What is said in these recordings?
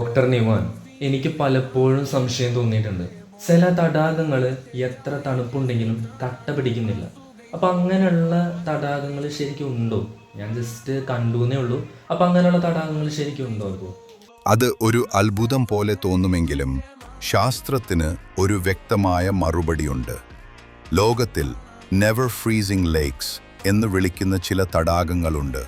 Doctor Nivan എനിക്ക് പലപ്പോഴും സംശയം തോന്നിയിട്ടുണ്ട്. ചില തടാകങ്ങൾ എത്ര തണുപ്പുണ്ടെങ്കിലും കട്ട പിടിക്കുന്നില്ല. അപ്പം അങ്ങനെയുള്ള തടാകങ്ങൾ ശരിക്കും ഉണ്ടോ? ഞാൻ ജസ്റ്റ് കണ്ടുവെന്നേ ഉള്ളൂ. അപ്പം അങ്ങനെയുള്ള തടാകങ്ങൾ ശരിക്കും ഉണ്ടോ അപ്പോൾ അത് ഒരു അത്ഭുതം പോലെ തോന്നുമെങ്കിലും ശാസ്ത്രത്തിന് ഒരു വ്യക്തമായ മറുപടിയുണ്ട്. ലോകത്തിൽ നെവർ ഫ്രീസിംഗ് ലേക്സ് എന്ന് വിളിക്കുന്ന ചില തടാകങ്ങളുണ്ട്.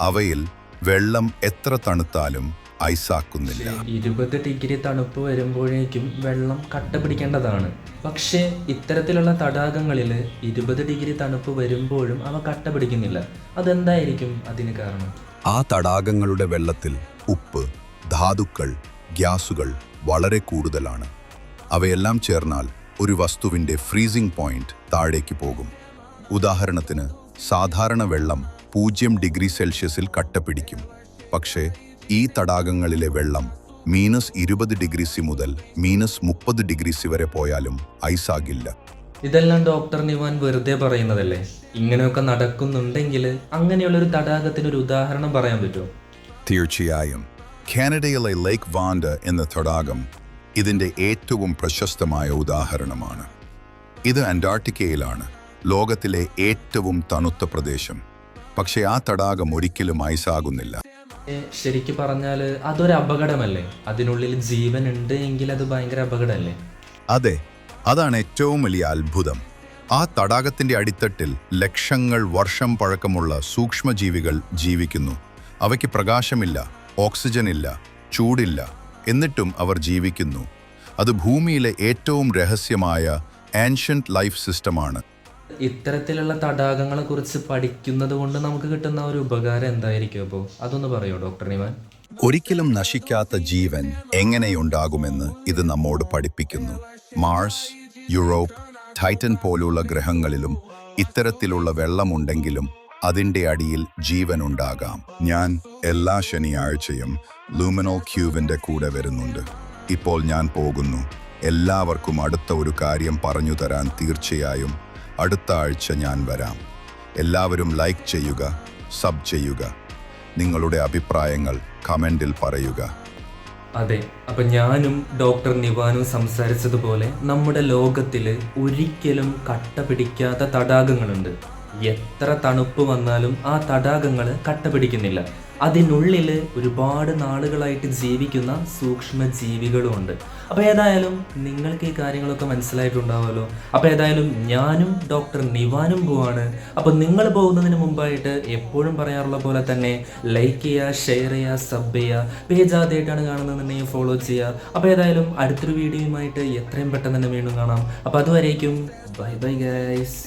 അവയിൽ വെള്ളം എത്ര തണുത്താലും ഐസാക്കുന്നില്ല. ഇരുപത് ഡിഗ്രി തണുപ്പ് വരുമ്പോഴേക്കും വെള്ളം കട്ട പിടിക്കേണ്ടതാണ്. പക്ഷേ ഇത്തരത്തിലുള്ള തടാകങ്ങളിൽ ഇരുപത് ഡിഗ്രി തണുപ്പ് വരുമ്പോഴും അവ കട്ട പിടിക്കുന്നില്ല. അതെന്തായിരിക്കും അതിന് കാരണം? ആ തടാകങ്ങളുടെ വെള്ളത്തിൽ ഉപ്പ് ധാതുക്കൾ ഗ്യാസുകൾ വളരെ കൂടുതലാണ്. അവയെല്ലാം ചേർന്നാൽ ഒരു വസ്തുവിന്റെ ഫ്രീസിംഗ് പോയിന്റ് താഴേക്ക് പോകും. ഉദാഹരണത്തിന് സാധാരണ വെള്ളം പൂജ്യം ഡിഗ്രി സെൽഷ്യസിൽ കട്ടപിടിക്കും പക്ഷേ ഈ തടാകങ്ങളിലെ വെള്ളം മീനസ് ഇരുപത് ഡിഗ്രി സി മുതൽ മീനസ് മുപ്പത് ഡിഗ്രി സി വരെ പോയാലും ഐസാകില്ല. ഇതെല്ലാം ഡോക്ടർ നിവാൻ വെറുതെ പറയുന്നതല്ലേ? ഇങ്ങനെയൊക്കെ നടക്കുന്നുണ്ടെങ്കിൽ അങ്ങനെയുള്ള ഒരു തടാകത്തിന് ഒരു ഉദാഹരണം പറയാൻ പറ്റുമോ? തീർച്ചയായും. കാനഡയിലെ ലേക്ക് വാൻഡ് എന്ന തടാകം ഇതിന്റെ ഏറ്റവും പ്രശസ്തമായ ഉദാഹരണമാണ്. ഇത് അന്റാർട്ടിക്കയിലാണ് ലോകത്തിലെ ഏറ്റവും തണുത്ത പ്രദേശം. പക്ഷേ ആ തടാകം ഒരിക്കലും ഐസാകുന്നില്ല. ശരിക്ക് പറഞ്ഞാൽ അതൊരു അപകടമല്ലേ? അതിനുള്ളിൽ ജീവൻ ഉണ്ട് എങ്കിൽ അത് ഭയങ്കര അപകടമല്ലേ? അതെ അതാണ് ഏറ്റവും വലിയ അത്ഭുതം. ആ തടാകത്തിന്റെ അടിത്തട്ടിൽ ലക്ഷങ്ങൾ വർഷം പഴക്കമുള്ള സൂക്ഷ്മജീവികൾ ജീവിക്കുന്നു. അവയ്ക്ക് പ്രകാശമില്ല ഓക്സിജൻ ഇല്ല ചൂടില്ല എന്നിട്ടും അവർ ജീവിക്കുന്നു. അത് ഭൂമിയിലെ ഏറ്റവും രഹസ്യമായ ആൻഷ്യന്റ് ലൈഫ് സിസ്റ്റമാണ്. ഇത്തരത്തിലുള്ള തടാകങ്ങളെ കുറിച്ച് പഠിക്കുന്നത് കൊണ്ട് നമുക്ക് കിട്ടുന്ന ഒരു ഉപകാരം എന്തായിരിക്കും അപ്പോൾ അതൊന്ന് പറയോ ഡോക്ടർ നിവാൻ? ഒരിക്കലും നശിക്കാത്ത ജീവൻ എങ്ങനെയുണ്ടാകുമെന്ന് ഇത് നമ്മോട് പഠിപ്പിക്കുന്നു. മാർസ് യൂറോപ്പ് ടൈറ്റൻ പോലുള്ള ഗ്രഹങ്ങളിലും ഇത്തരത്തിലുള്ള വെള്ളമുണ്ടെങ്കിലും അതിന്റെ അടിയിൽ ജീവൻ ഉണ്ടാകാം ഞാൻ എല്ലാ ശനിയാഴ്ചയും ലൂമിനൽ ക്യൂവിന്റെ കൂടെ വരുന്നുണ്ട്. ഇപ്പോൾ ഞാൻ പോകുന്നു. എല്ലാവർക്കും അടുത്ത ഒരു കാര്യം പറഞ്ഞു തരാൻ തീർച്ചയായും അടുത്ത ആഴ്ച ഞാൻ വരാം. എല്ലാവരും ലൈക്ക് ചെയ്യുക സബ് ചെയ്യുക. നിങ്ങളുടെ അഭിപ്രായങ്ങൾ കമന്റിൽ പറയുക. അതെ അപ്പൊ ഞാനും ഡോക്ടർ നിവാനും സംസാരിച്ചതുപോലെ നമ്മുടെ ലോകത്തിൽ ഒരിക്കലും കട്ട പിടിക്കാത്ത തടാകങ്ങളുണ്ട്. എത്ര തണുപ്പ് വന്നാലും ആ തടാകങ്ങൾ കട്ട പിടിക്കുന്നില്ല. അതിനുള്ളിൽ ഒരുപാട് നാളുകളായിട്ട് ജീവിക്കുന്ന സൂക്ഷ്മ ജീവികളും ഉണ്ട് അപ്പോൾ ഏതായാലും നിങ്ങൾക്ക് ഈ കാര്യങ്ങളൊക്കെ മനസ്സിലായിട്ടുണ്ടാവുമല്ലോ. അപ്പോൾ ഏതായാലും ഞാനും ഡോക്ടർ നിവാനും പോവാണ്. അപ്പോൾ നിങ്ങൾ പോകുന്നതിന് മുമ്പായിട്ട് എപ്പോഴും പറയാറുള്ള പോലെ തന്നെ ലൈക്ക് ചെയ്യുക ഷെയർ ചെയ്യുക സബ് ചെയ്യുക. പേജ് ആദ്യമായിട്ടാണ് കാണുന്നതെന്നുണ്ടെങ്കിൽ ഫോളോ ചെയ്യുക. അപ്പോൾ ഏതായാലും അടുത്തൊരു വീഡിയോയുമായിട്ട് എത്രയും പെട്ടെന്ന് തന്നെ വീണ്ടും കാണാം. അപ്പോൾ അതുവരേക്കും ബൈ ബൈ ഗൈസ്